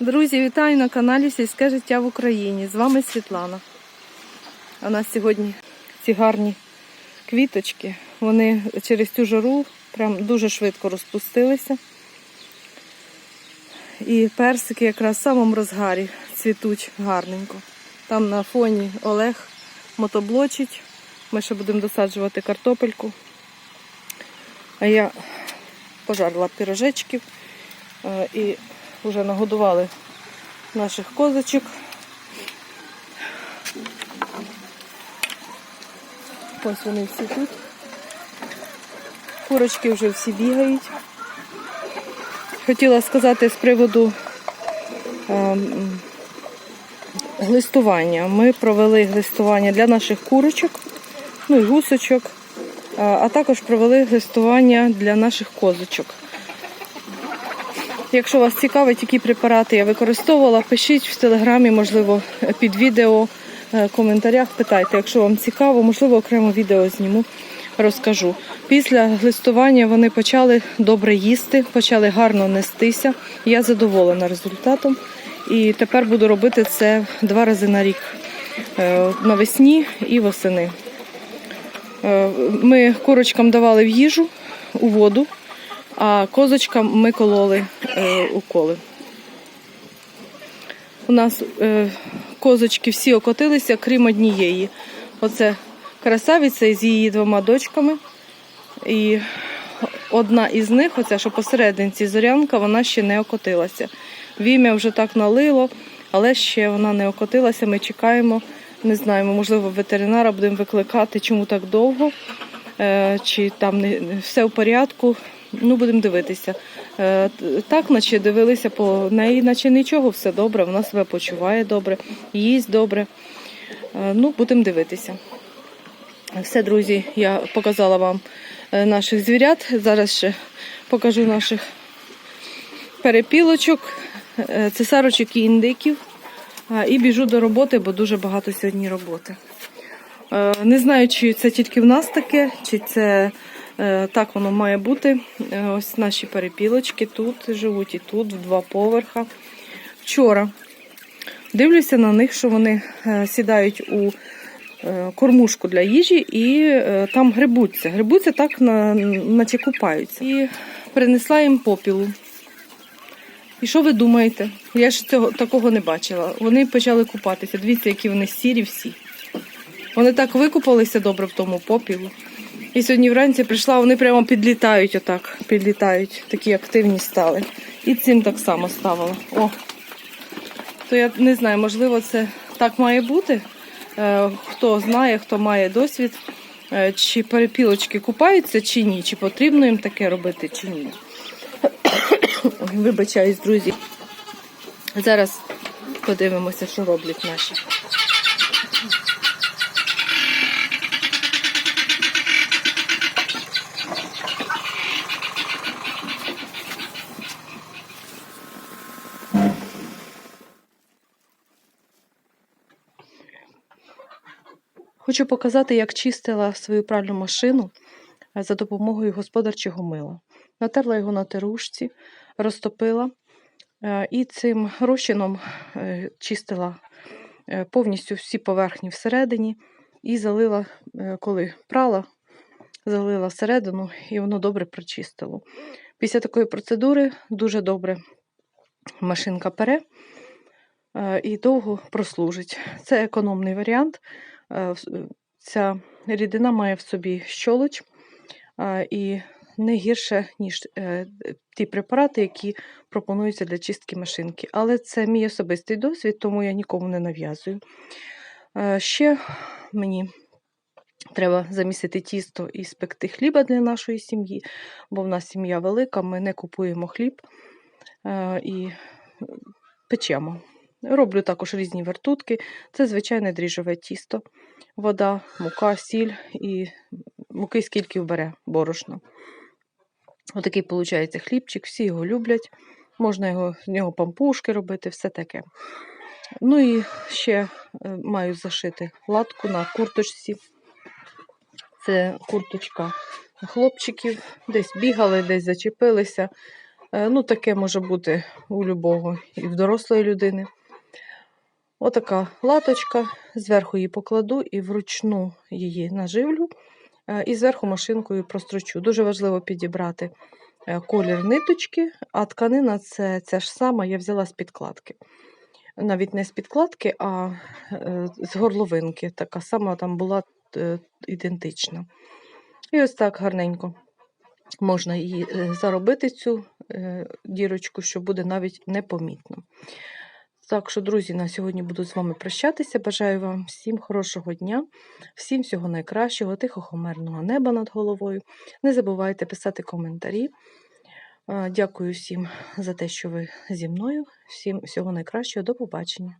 Друзі, вітаю на каналі Сільське життя в Україні. З вами Світлана. У нас сьогодні ці гарні квіточки. Вони через цю жару прям дуже швидко розпустилися. І персики якраз в самому розгарі цвітуть гарненько. Там на фоні Олег мотоблочить. Ми ще будемо досаджувати картопельку. А я пожарила пірожечків е, і вже нагодували наших козочок. Ось вони всі тут. Курочки вже всі бігають. Хотіла сказати з приводу ем, глистування. Ми провели глистування для наших курочок, ну і гусочок, а, а також провели глистування для наших козочок. Якщо вас цікавить, які препарати я використовувала, пишіть в телеграмі, можливо, під відео, е, коментарях питайте. Якщо вам цікаво, можливо, окремо відео зніму, розкажу. Після глистування вони почали добре їсти, почали гарно нестися. Я задоволена результатом. І тепер буду робити це два рази на рік е, навесні і восени. Е, Ми курочкам давали в їжу у воду, а козочкам ми кололи е, уколи. У нас е, козочки всі окотилися, крім однієї. Оце красавиця з її двома дочками. І одна із них, оця, що посерединці зорянка, вона ще не окотилася. Вім'я вже так налило, але ще вона не окотилася. Ми чекаємо. Не знаємо, можливо, ветеринара будемо викликати, чому так довго, е, чи там не все в порядку. Ну, будемо дивитися. Е, Так, наче дивилися по неї, наче нічого, все добре, вона себе почуває добре, їсть добре. Е, Ну, будемо дивитися. Все, друзі, я показала вам е, наших звірят. Зараз ще покажу наших перепілочок, цесарочок і індиків. І біжу до роботи, бо дуже багато сьогодні роботи. Не знаю, чи це тільки в нас таке, чи це так воно має бути. Е, Ось наші перепілочки тут живуть і тут, в два поверха. Вчора дивлюся на них, що вони е, сідають у е, кормушку для їжі і е, там грибуться. Грибуться так, наче купаються. І принесла їм попілу. І що ви думаєте? Я ж цього такого не бачила. Вони почали купатися. Дивіться, які вони сірі всі. Вони так викупалися добре в тому попілу. І сьогодні вранці прийшла, вони прямо підлітають отак. Підлітають, такі активні стали. І цим так само ставила. О. То я не знаю, можливо, це так має бути. Е, Хто знає, хто має досвід, е, чи перепілочки купаються, чи ні, чи потрібно їм таке робити, чи ні. Вибачаюсь, друзі. Зараз подивимося, що роблять наші. Хочу показати, як чистила свою пральну машину е, за допомогою господарчого мила. Натерла його на терушці, розтопила е, і цим розчином е, чистила повністю всі поверхні всередині і залила, коли прала, залила всередину і воно добре прочистило. Після такої процедури дуже добре машинка пере і довго прослужить. Це економний варіант. Е, в- Ця рідина має в собі щолоч е, і не гірше, ніж е, ті препарати, які пропонуються для чистки машинки. Але це мій особистий досвід, тому я нікому не нав'язую. Е, Ще мені треба замісити тісто і спекти хліба для нашої сім'ї, бо в нас сім'я велика, ми не купуємо хліб е, і печемо. Роблю також різні вертутки. Це звичайне дріжджове тісто, вода, мука, сіль і муки скільки вбере борошно. Отакий виходить хлібчик, всі його люблять. Можна його, з нього пампушки робити, все таке. Ну і ще е, маю зашити латку на курточці. Це курточка хлопчиків. Десь бігали, десь зачепилися. Е, Ну, таке може бути у любого і в дорослої людини. Отака латочка. Зверху її покладу і вручну її наживлю. Е, І зверху машинкою прострочу. Дуже важливо підібрати е, колір ниточки, а тканина це ця ж сама, я взяла з підкладки. Навіть не з підкладки, а е, з горловинки. Така сама там була ідентична. І ось так гарненько можна її заробити, цю дірочку, що буде навіть непомітно. Так що, друзі, на сьогодні буду з вами прощатися. Бажаю вам всім хорошого дня, всім всього найкращого, тихого, мирного неба над головою. Не забувайте писати коментарі. Е, Дякую всім за те, що ви зі мною. Всім всього найкращого. До побачення.